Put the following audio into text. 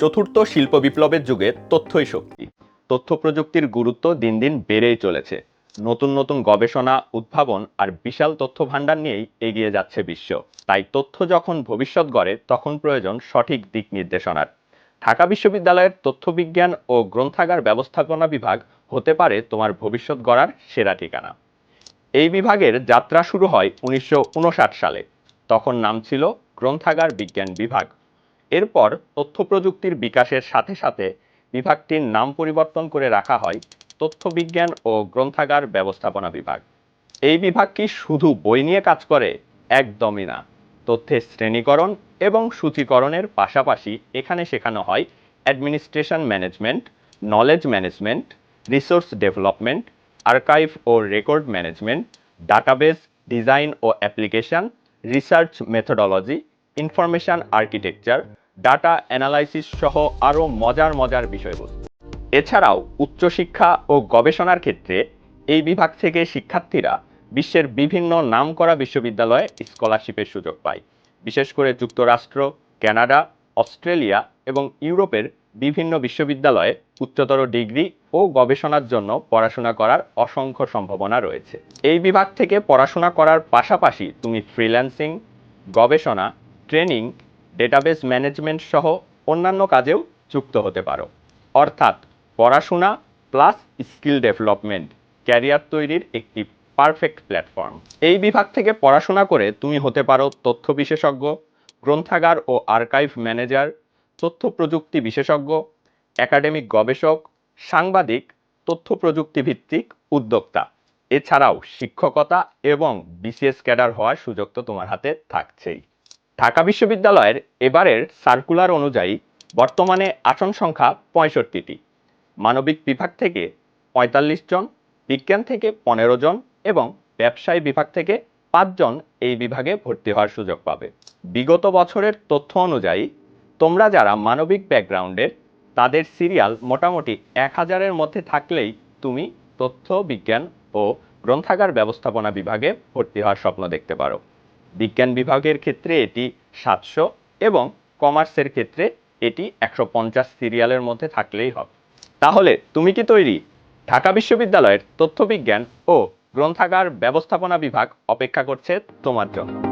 চতুর্থ শিল্প বিপ্লবের যুগে তথ্যই শক্তি। তথ্য প্রযুক্তির গুরুত্ব দিন দিন বেড়েই চলেছে। নতুন নতুন গবেষণা, উদ্ভাবন আর বিশাল তথ্য ভাণ্ডার নিয়েই এগিয়ে যাচ্ছে বিশ্ব। তাই তথ্য যখন ভবিষ্যৎ গড়ে, তখন প্রয়োজন সঠিক দিক নির্দেশনার। ঢাকা বিশ্ববিদ্যালয়ের তথ্য বিজ্ঞান ও গ্রন্থাগার ব্যবস্থাপনা বিভাগ হতে পারে তোমার ভবিষ্যৎ গড়ার সেরা ঠিকানা। এই বিভাগের যাত্রা শুরু হয় উনিশশো উনষাট সালে। তখন নাম ছিল গ্রন্থাগার বিজ্ঞান বিভাগ। এরপর তথ্য প্রযুক্তির বিকাশের সাথে সাথে বিভাগটির নাম পরিবর্তন করে রাখা হয় তথ্য বিজ্ঞান ও গ্রন্থাগার ব্যবস্থাপনা বিভাগ। এই বিভাগ কি শুধু বই নিয়ে কাজ করে? একদমই না। তথ্যের শ্রেণীকরণ এবং সূচীকরণের পাশাপাশি এখানে শেখানো হয় administration management, knowledge management, resource development, archive ও রেকর্ড ম্যানেজমেন্ট, ডাটাবেস, ডিজাইন ও application, research methodology, information architecture data analysis সহ আরও মজার মজার বিষয়বস্তু। এছাড়াও উচ্চশিক্ষা ও গবেষণার ক্ষেত্রে এই বিভাগ থেকে শিক্ষার্থীরা বিশ্বের বিভিন্ন নামকরা বিশ্ববিদ্যালয়ে স্কলারশিপের সুযোগ পায়। বিশেষ করে যুক্তরাষ্ট্র কানাডা অস্ট্রেলিয়া এবং ইউরোপের বিভিন্ন বিশ্ববিদ্যালয়ে উচ্চতর ডিগ্রি ও গবেষণার জন্য পড়াশোনা করার অসংখ্য সম্ভাবনা রয়েছে। এই বিভাগ থেকে পড়াশোনা করার পাশাপাশি তুমি ফ্রিল্যান্সিং, গবেষণা, ট্রেনিং ডেটাবেস ম্যানেজমেন্ট সহ অন্যান্য কাজেও যুক্ত হতে পারো। অর্থাৎ পড়াশোনা প্লাস স্কিল ডেভেলপমেন্ট ক্যারিয়ার তৈরির একটি পারফেক্ট প্ল্যাটফর্ম এই বিভাগ থেকে পড়াশোনা করে তুমি হতে পারো তথ্য বিশেষজ্ঞ, গ্রন্থাগার ও আর্কাইভ ম্যানেজার তথ্য প্রযুক্তি বিশেষজ্ঞ একাডেমিক গবেষক, সাংবাদিক, তথ্য প্রযুক্তি ভিত্তিক উদ্যোক্তা। এছাড়াও শিক্ষকতা এবং বিসিএস ক্যাডার হওয়ার সুযোগ তো তোমার হাতে থাকছেই। ঢাকা বিশ্ববিদ্যালয়ের এবারের সার্কুলার অনুযায়ী বর্তমানে আসন সংখ্যা পঁয়ষট্টিটি। মানবিক বিভাগ থেকে পঁয়তাল্লিশ জন, বিজ্ঞান থেকে পনেরো জন এবং ব্যবসায় বিভাগ থেকে পাঁচজন এই বিভাগে ভর্তি হওয়ার সুযোগ পাবে। বিগত বছরের তথ্য অনুযায়ী তোমরা যারা মানবিক ব্যাকগ্রাউন্ডের তাদের সিরিয়াল মোটামুটি এক হাজারের মধ্যে থাকলেই তুমি তথ্য, বিজ্ঞান ও গ্রন্থাগার ব্যবস্থাপনা বিভাগে ভর্তি হওয়ার স্বপ্ন দেখতে পারো। বিজ্ঞান বিভাগের ক্ষেত্রে এটি সাতশো এবং কমার্সের ক্ষেত্রে এটি একশো পঞ্চাশ সিরিয়ালের মধ্যে থাকলেই হবে। তাহলে তুমি কি তৈরি? ঢাকা বিশ্ববিদ্যালয়ের তথ্যবিজ্ঞান ও গ্রন্থাগার ব্যবস্থাপনা বিভাগ অপেক্ষা করছে তোমার জন্য।